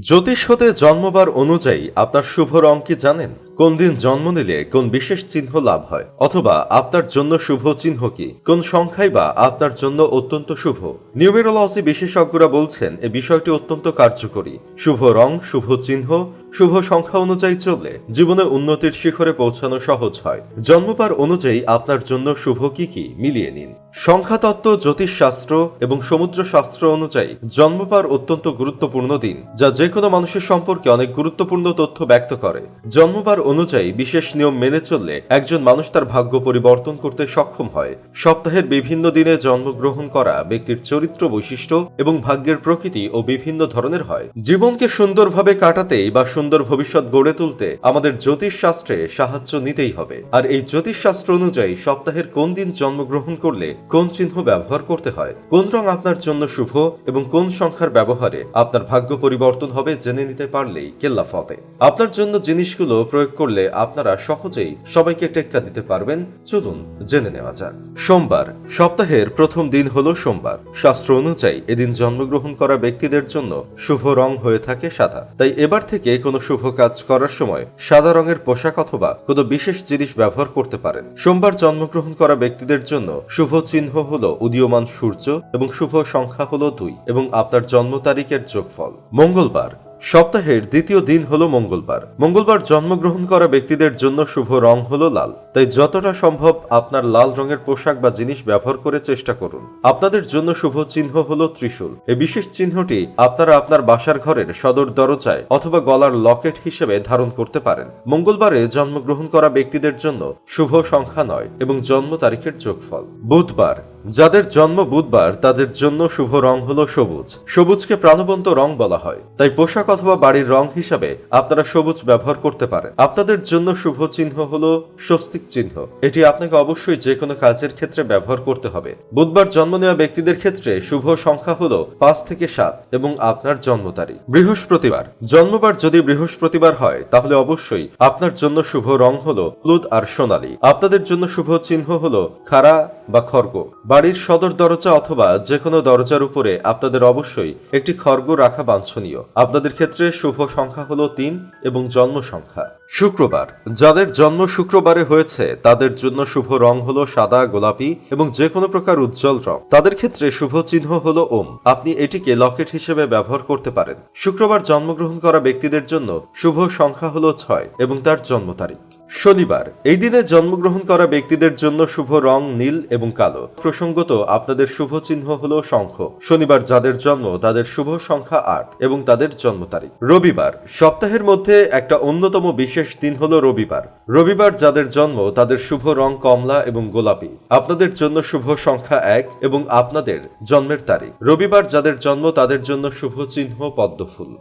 জ্যোতিষ হতে জন্মবার অনুযায়ী আপনার শুভ রং কি জানেন? কোন দিন জন্ম নিলে কোন বিশেষ চিহ্ন লাভ হয়? অথবা আপনার জন্য শুভ চিহ্ন কি? কোন সংখ্যাই বা আপনার জন্য অত্যন্ত শুভ? নিউমেরোলজি বিশেষজ্ঞরা বলছেন এ বিষয়টি অত্যন্ত কার্যকরী। শুভ রং, শুভ চিহ্ন, শুভ সংখ্যা অনুযায়ী চললে জীবনে উন্নতির শিখরে পৌঁছানো সহজ হয়। জন্মবার অনুযায়ী আপনার জন্য শুভ কি কি মিলিয়ে নিন। সংখ্যাতত্ত্ব, জ্যোতিষশাস্ত্র এবং সমুদ্র শাস্ত্র অনুযায়ী জন্মবার অত্যন্ত গুরুত্বপূর্ণ দিন, যা যে কোনো মানুষের সম্পর্কে অনেক গুরুত্বপূর্ণ তথ্য ব্যক্ত করে। জন্মবার অনুযায়ী বিশেষ নিয়ম মেনে চললে একজন মানুষ তার ভাগ্য পরিবর্তন করতে সক্ষম হয়। সপ্তাহের বিভিন্ন দিনে জন্মগ্রহণ করা ব্যক্তির চরিত্র বৈশিষ্ট্য এবং ভাগ্যের প্রকৃতি ও বিভিন্ন ধরনের হয়। জীবনকে সুন্দরভাবে কাটাতেই বা সুন্দর ভবিষ্যৎ গড়ে তুলতে আমাদের জ্যোতিষ শাস্ত্রে সাহায্য নিতেই হবে। আর এই জ্যোতিষ শাস্ত্র অনুযায়ী সপ্তাহের কোন দিন জন্মগ্রহণ করলে কোন চিহ্ন ব্যবহার করতে হয়? কোন রং আপনার জন্য শুভ এবং কোন সংখ্যার ব্যবহারে আপনার ভাগ্য পরিবর্তন হবে জেনে নিতে পারলেই কেল্লা ফতে। আপনার জন্য জিনিসগুলো প্রয়োগ করলে আপনারা সহজেই সবাইকে টেক্কা দিতে পারবেন। চলুন জেনে নেওয়া যাক। সোমবার, সপ্তাহের প্রথম দিন হলো সোমবার। শাস্ত্র অনুযায়ী এদিন জন্মগ্রহণ করা ব্যক্তিদের জন্য শুভ রং হয়ে থাকে সাদা। তাই এবার থেকে কোনো শুভ কাজ করার সময় সাদা রঙের পোশাক অথবা কোনো বিশেষ জিনিস ব্যবহার করতে পারেন। সোমবার জন্মগ্রহণ করা ব্যক্তিদের জন্য শুভ চিহ্ন হলো উদীয়মান সূর্য এবং শুভ সংখ্যা হলো দুই এবং আপনার জন্ম তারিখের যোগফল। মঙ্গলবার সপ্তাহের দ্বিতীয় দিন হলো মঙ্গলবার। মঙ্গলবার জন্মগ্রহণ করা ব্যক্তিদের জন্য শুভ রং হলো লাল। তাই যতটা সম্ভব আপনার লাল রঙের পোশাক বা জিনিস ব্যবহার করে চেষ্টা করুন। আপনাদের জন্য শুভ চিহ্ন হলো ত্রিশূল। এই বিশেষ চিহ্নটি আপনারা আপনার বাসার ঘরের সদর দরজায় অথবা গলার লকেট হিসেবে ধারণ করতে পারেন। মঙ্গলবারে জন্মগ্রহণ করা ব্যক্তিদের জন্য শুভ সংখ্যা নয় এবং জন্ম তারিখের যোগফল। বুধবার যাদের জন্ম বুধবার, তাদের জন্য শুভ রং হলো সবুজ। সবুজকে প্রাণবন্ত রং বলা হয়। তাই পোশাক অথবা বাড়ির রং হিসাবে আপনারা সবুজ ব্যবহার করতে পারেন। আপনাদের জন্য শুভ চিহ্ন হলো স্বস্তিক চিহ্ন। এটি আপনাকে অবশ্যই যে কোনো কাজের ক্ষেত্রে ব্যবহার করতে হবে। বুধবার জন্ম নেওয়া ব্যক্তিদের ক্ষেত্রে শুভ সংখ্যা হলো পাঁচ থেকে সাত এবং আপনার জন্ম তারিখ। বৃহস্পতিবার। জন্মবার যদি বৃহস্পতিবার হয়, তাহলে অবশ্যই আপনার জন্য শুভ রং হলো হলুদ আর সোনালী। আপনাদের জন্য শুভ চিহ্ন হলো খাড়া বা খর্গ বাড়ির সদর দরজা অথবা যে কোনো দরজার উপরে আপনাদের অবশ্যই একটি খর্গ রাখা বাঞ্ছনীয়। আপনাদের ক্ষেত্রে শুভ সংখ্যা হলো তিন এবং জন্ম সংখ্যা। শুক্রবার। যাদের জন্ম শুক্রবারে হয়েছে, তাদের জন্য শুভ রং হলো সাদা, গোলাপি এবং যে কোনো প্রকার উজ্জ্বল রং। তাদের ক্ষেত্রে শুভ চিহ্ন হলো ওম। আপনি এটিকে লকেট হিসেবে ব্যবহার করতে পারেন। শুক্রবার জন্মগ্রহণ করা ব্যক্তিদের জন্য শুভ সংখ্যা হলো ছয় এবং তার জন্ম তারিখ। শনিবার, এই দিনে জন্মগ্রহণ করা ব্যক্তিদের জন্য শুভ রং নীল এবং কালো। প্রসঙ্গত, আপনাদের শুভ চিহ্ন হল শঙ্খ। শনিবার যাদের জন্ম, তাদের শুভ সংখ্যা আট এবং তাদের জন্ম তারিখ। রবিবার, সপ্তাহের মধ্যে একটা অন্যতম বিশেষ দিন হল রবিবার। রবিবার যাদের জন্ম, তাদের শুভ রং কমলা এবং গোলাপি। আপনাদের জন্য শুভ সংখ্যা এক এবং আপনাদের জন্মের তারিখ। রবিবার যাদের জন্ম, তাদের জন্য শুভ চিহ্ন পদ্মফুল।